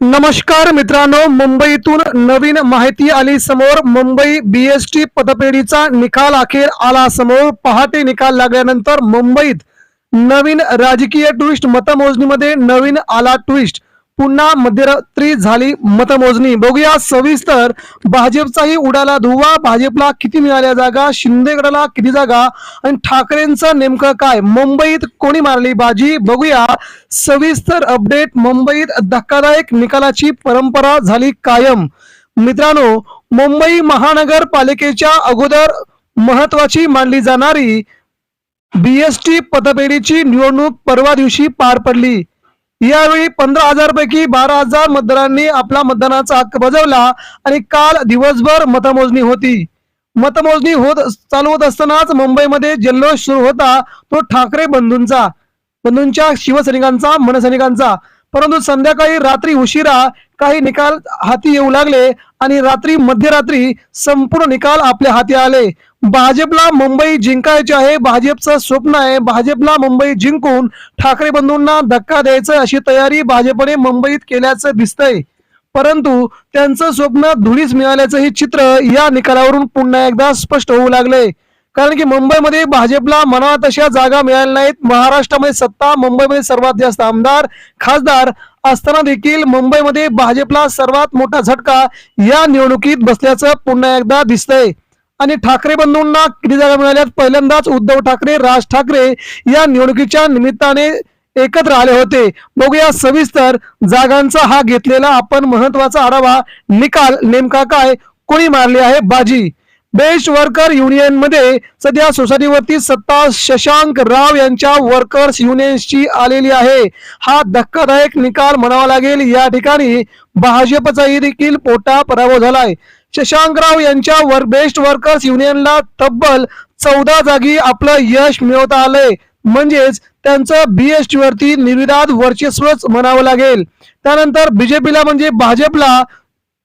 नमस्कार मित्रांनो मुंबईतून नवीन माहिती आली समोर. मुंबई बीएसटी पतपेढीचा निकाल अखेर आला समोर. पहाटे निकाल लागल्यानंतर मुंबईत नवीन राजकीय ट्विस्ट मतमोजणीमध्ये नवीन आला ट्विस्ट पुन्हा मध्यरात्री झाली मतमोजणी. बघूया सविस्तर भाजपचाही उडाला धुवा. भाजपला किती मिळाल्या जागा? शिंदेगडाला किती जागा? आणि ठाकरेंचं नेमकं काय? मुंबईत कोणी मारली बाजी? बघूया सविस्तर अपडेट मुंबईत धक्कादायक निकालाची परंपरा झाली कायम. मित्रांनो मुंबई महानगरपालिकेच्या अगोदर महत्वाची मानली जाणारी बीएसटी पतपेढीची निवडणूक परवा दिवशी पार पडली. यावेळी पंधरा हजार पैकी बारा हजार मतदारांनी आपला मतदानाचा हक्क बजावला आणि काल दिवसभर मतमोजणी होती. मतमोजणी होत चालू होत असतानाच मुंबईमध्ये जल्लोष सुरू होता तो ठाकरे बंधूंचा बंधूंच्या शिवसैनिकांचा मनसैनिकांचा. परंतु संध्याकाळी रात्री उशिरा काही निकाल हाती येऊ लागले आणि रात्री मध्यरात्री संपूर्ण निकाल आपल्या हाती आले. भाजपला मुंबई जिंकायचे आहे भाजपचं स्वप्न आहे. भाजपला मुंबई जिंकून ठाकरे बंधूंना धक्का द्यायचं अशी तयारी भाजपने मुंबईत केल्याचं दिसतंय. परंतु त्यांचं स्वप्न धुळीस मिळाल्याचं हे चित्र या निकालावरून पुन्हा एकदा स्पष्ट होऊ लागले. कारण की मुंबईमध्ये भाजपला मनात तशा जागा मिळाल्या नाहीत. महाराष्ट्रामध्ये सत्ता मुंबईमध्ये सर्वात जास्त आमदार खासदार असताना देखील मुंबईमध्ये भाजपला सर्वात मोठा झटका या निवडणुकीत बसल्याचं पुन्हा एकदा दिसतंय. आणि ठाकरे बंधूंना किती जागा मिळाल्यात? पहिल्यांदाच उद्धव ठाकरे राज ठाकरे या निवडणुकीच्या निमित्ताने एकत्र आले होते. बघूया सविस्तर जागांचा हा घेतलेला आपण महत्त्वाचा आढावा. निकाल नेमका काय? कोणी मारली आहे बाजी? बेस्ट वर्कर युनियनमध्ये सध्या सोसायटीवरती सत्ता शशांक राव यांच्या वर्कर्स युनियनची आलेली आहे. हा धक्कादायक निकाल म्हणावा लागेल. या ठिकाणी भाजपचाही देखील पोटा पराभव झालाय. शशांकराव यांच्या वर बेस्ट वर्कर्स युनियनला तब्बल चौदा जागी आपलं यश मिळवता आलंय. म्हणजेच त्यांचं बीएसटी वरती निर्विवाद वर्चस्वच म्हणावं लागेल. त्यानंतर बीजेपीला म्हणजे भाजपला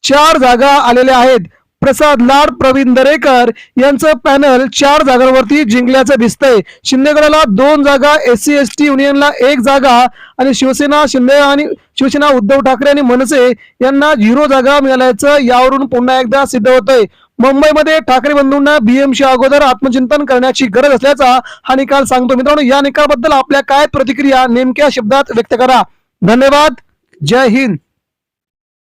चार जागा आलेल्या आहेत. प्रसाद लाड प्रवीण दरेकर यांचं पॅनल चार जागांवरती जिंकल्याचं दिसतंय. शिंदेगडाला दोन जागा एस सी एस टी युनियनला एक जागा आणि शिवसेना शिंदे आणि शिवसेना उद्धव ठाकरे आणि मनसे यांना झिरो जागा मिळाल्याचं यावरून पुन्हा एकदा सिद्ध होतंय. मुंबईमध्ये ठाकरे बंधूंना बीएमशी अगोदर आत्मचिंतन करण्याची गरज असल्याचा हा निकाल सांगतो. मित्रांनो या निकालबद्दल आपल्या काय प्रतिक्रिया नेमक्या शब्दात व्यक्त करा. धन्यवाद. जय हिंद.